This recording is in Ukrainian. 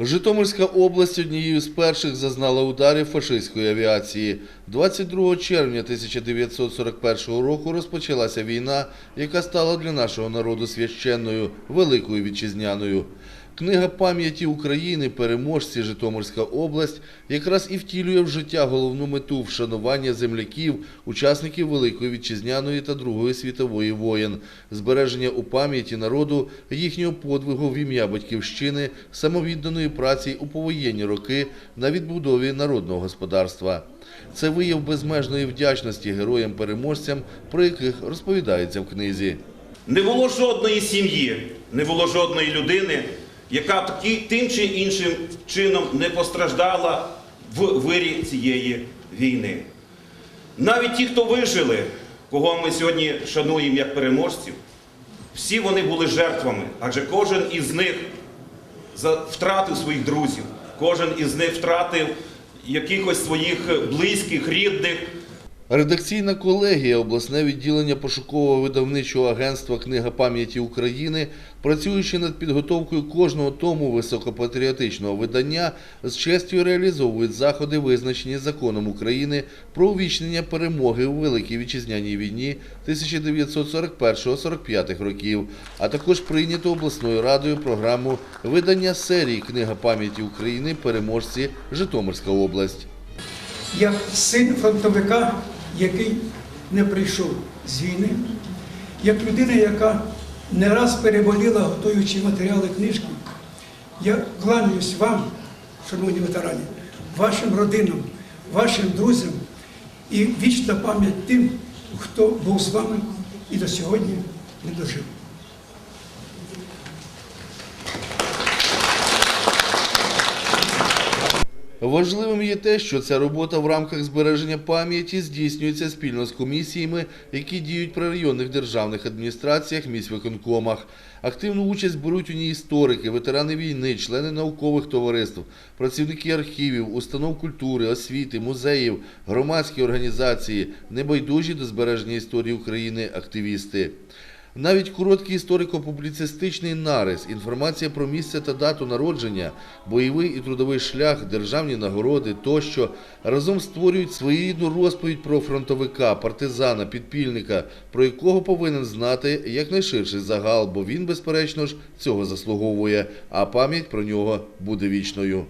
Житомирська область однією з перших зазнала ударів фашистської авіації. 22 червня 1941 року розпочалася війна, яка стала для нашого народу священною, великою вітчизняною. Книга пам'яті України Переможці Житомирська область якраз і втілює в життя головну мету вшанування земляків, учасників Великої вітчизняної та Другої світової воєн, збереження у пам'яті народу їхнього подвигу в ім'я батьківщини, самовідданої праці у повоєнні роки на відбудові народного господарства. Це вияв безмежної вдячності героям-переможцям, про яких розповідається в книзі. Не було жодної сім'ї, не було жодної людини, яка тим чи іншим чином не постраждала в вирі цієї війни. Навіть ті, хто вижили, кого ми сьогодні шануємо як переможців, всі вони були жертвами, адже кожен із них втратив своїх друзів, кожен із них втратив якихось своїх близьких, рідних. Редакційна колегія обласне відділення пошукового видавничого агентства Книга пам'яті України, працюючи над підготовкою кожного тому високопатріотичного видання, з честю реалізовують заходи, визначені законом України про увічнення перемоги у Великій вітчизняній війні 1941-45 років, а також прийнято обласною радою програму видання серії Книга пам'яті України Переможці Житомирська область. як син фронтовика, який не прийшов з війни, як людина, яка не раз переболіла, готуючи матеріали книжки, я кланяюсь вам, шановні ветерані, вашим родинам, вашим друзям і вічна пам'ять тим, хто був з вами і до сьогодні не дожив. Важливим є те, що ця робота в рамках збереження пам'яті здійснюється спільно з комісіями, які діють при районних державних адміністраціях, міськвиконкомах. Активну участь беруть у ній історики, ветерани війни, члени наукових товариств, працівники архівів, установ культури, освіти, музеїв, громадські організації, небайдужі до збереження історії України активісти. Навіть короткий історико-публіцистичний нарис, інформація про місце та дату народження, бойовий і трудовий шлях, державні нагороди тощо разом створюють своєрідну розповідь про фронтовика, партизана, підпільника, про якого повинен знати якнайширший загал, бо він, безперечно ж, цього заслуговує, а пам'ять про нього буде вічною.